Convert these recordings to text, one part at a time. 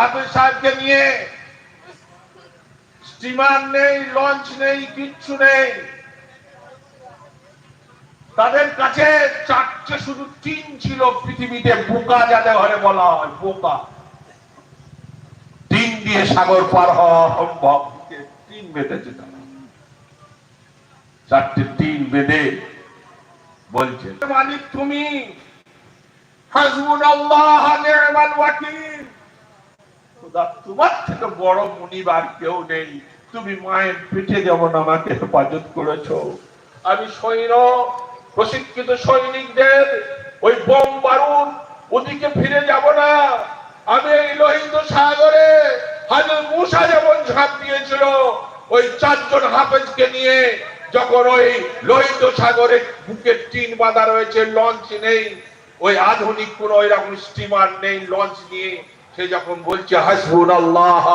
হাফিজ সাহেবকে নিয়ে স্টিমার নেই, লঞ্চ নেই, কিচ্ছু নেই। তাদের কাছে চারটে, শুধু টিন ছিল পৃথিবীতে, বোকা যাদের ঘরে বলা হয়, বোকা। টিন দিয়ে সাগর পার হওয়া সম্ভব। টিন বেঁধেছে তারা। চারটে টিন বেঁধে বলছে, মালিক তুমি হাসবুন আল্লাহ নি'মাল ওয়াকিল। খোদা, তোমার থেকে বড় মুনিব আর কেউ নেই। তুমি মায়ের পিঠে যেমন আমাকে হেফাজত করেছ। আমি সৈন্য প্রশিক্ষিত সৈনিকদের ওই বোম বারুদ ওদিকে ফিরে যাব না। আমি এই লোহিত সাগরে হাজর মুসা যেমন ঝাঁপ দিয়েছিল ওই চারজন হাফেজকে নিয়ে যখন ওই লোহিত সাগরে বুকের টিন বাঁধা রয়েছে লঞ্চ নেই। ওই আধুনিক কোন এরকম স্টিমার নেই লঞ্চ নিয়ে সে যখন বলছে হাসবুন আল্লাহ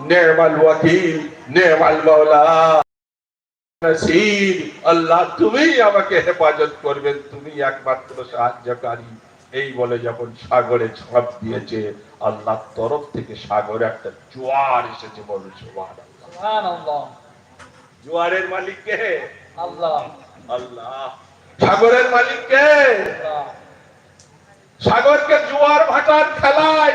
নেমাল ওয়াকিল নেমাল মাওলা আল্লাহ তুমি আমাকে হেফাজত করবেন তুমি একমাত্র সাহায্যকারী। এই বলে যখন সাগরে ঝাঁপ দিয়েছে আল্লাহর তরফ থেকে সাগরে একটা জোয়ার এসেছে বলে সুবহানাল্লাহ। সুবহানাল্লাহ। জোয়ারের মালিক কে? আল্লাহ। আল্লাহ। সাগরের মালিক কে? সাগরকে জোয়ার ভাটার খেলায়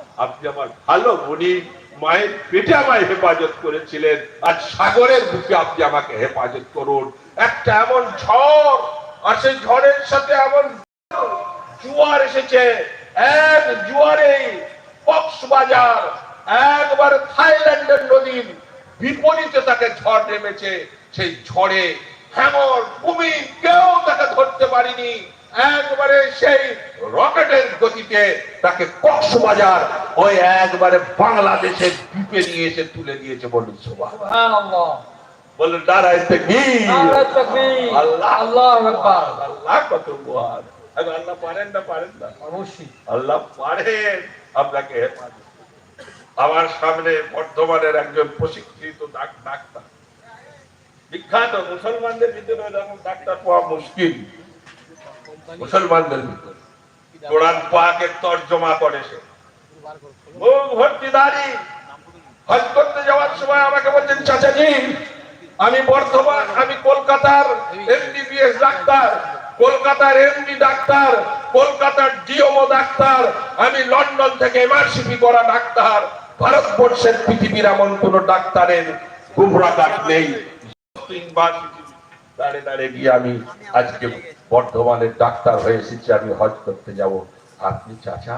আপনি আমার ভালো মুনি, মায়ের পেটে আমায় হেফাজত করেছিলেন, আর সাগরের বুকে আপনি আমাকে হেফাজত করুন। একটা এমন ঝড়, আর সেই ঝড়ের সাথে এমন জোয়ার এসেছে। এক জোয়ারে কক্সবাজার, একবার থাইল্যান্ডের নদীর বিপরীতে তাকে ঝড় নেমেছে। সেই ঝড়ে হেমর ভূমি কেউ তাকে ধরতে পারিনি। একবারে সেই রকেটের গতিতে তাকে কক্সবাজার ওই একবারে বাংলাদেশের দ্বীপে নিয়ে এসে তুলে দিয়েছে বলুন তাকবীর। নারে তাকবীর। আল্লাহ। আল্লাহ কত আল্লাহ পারেন না পারেন না। অবশ্যই। আল্লাহ পারেন। আপনাকে আমার সামনে বর্ধমানের একজন প্রশিক্ষিত ডাক্তার। বিখ্যাত মুসলমানদের ভিতরে ডাক্তার পাওয়া মুশকিল। মুসলমানদের ভিতরে কোরআন পাকের তর্জমা করে সে। মুখ ভর্তি দাড়ি। হজ করতে যাওয়ার সময় আমাকে বলছেন চাচাজি আমি বর্ধমান আমি কলকাতার এমবিবিএস ডাক্তার কলকাতার এমডি ডাক্তার কলকাতার ডিওমো ডাক্তার আমি লন্ডন থেকে এমআরসিপি করা ডাক্তার ভারতবর্ষের পৃথিবীর এমন কোন ডাক্তারের গুমরা কাট নেই। ইউনিভার্সিটি দাঁড়ে দাঁড়ে গিয়ে আমি আজকে বর্ধমানের ডাক্তার হয়ে এসেছি, আমি হজ করতে যাব। আপনি চাচা,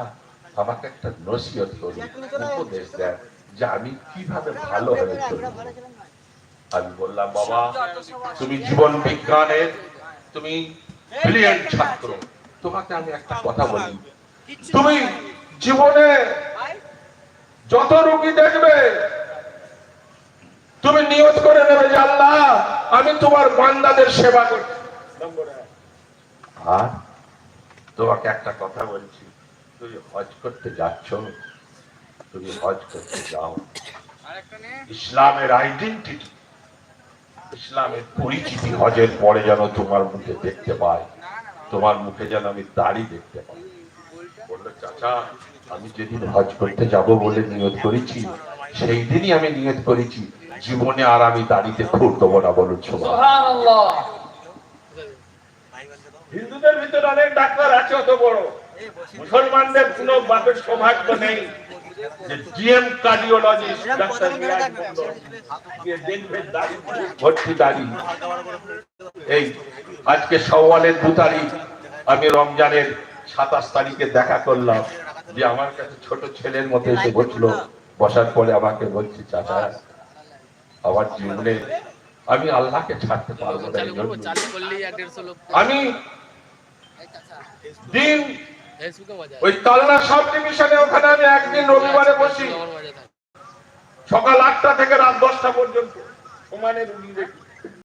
আমাকে একটা নসিহত করুন, উপদেশ দেন যে আমি কীভাবে ভালো হয়ে চলব আমি বললাম, বাবা, তুমি জীবন বিজ্ঞানের, তুমি ব্রিলিয়েন্ট ছাত্র। তোমাকে আমি একটা কথা বলি। তুমি জীবনে যত রোগী দেখবে তুমি নিয়ত করে নেবে যে আল্লাহ, আমি তোমার বান্দাদের সেবা এক। আর তোমাকে একটা কথা বলছি, তুমি হজ করতে যাচ্ছ? তুমি হজ করতে যাও। ইসলামের আইডেন্টিটি ইসলামের পরিচিতি হজের পরে যেন তোমার মুখে দেখতে পাই। তোমার মুখে যেন আমি দাড়ি দেখতে পাই। বলল, চাচা, আমি যেদিন হজ করতে যাব বলে নিয়ত করেছি সেই দিনই আমি নিয়ত করেছি। জীবনে আর আমি দাড়িতে খুর দেবো না বলুন সবাই। হিন্দুদের ভিতরে অনেক ডাক্তার আছে অত বড়। মুসলমানদের কোন বাপের সৌভাগ্য নেই জিএম কার্ডিওলজিস্ট ডাক্তার মিরাজ মন্ডল গিয়ে দেখবে ভর্তি দাড়ি। এই আজকে সওয়ালের দু তারিখ আমি রমজানের সাতাশ তারিখে দেখা করলাম যে আমার কাছে ছোট ছেলের মতো এসে বসল। বসার পরে আমাকে বলছি চাচা আমার জীবনে আমি আল্লাহকে ছাড়তে পারব না আমি দিন ওই তালনা সব ডিভিশনে ওখানে আমি একদিন রবিবারে বসি। সকাল আটটা থেকে রাত দশটা পর্যন্ত। সমানে রুগী দেখি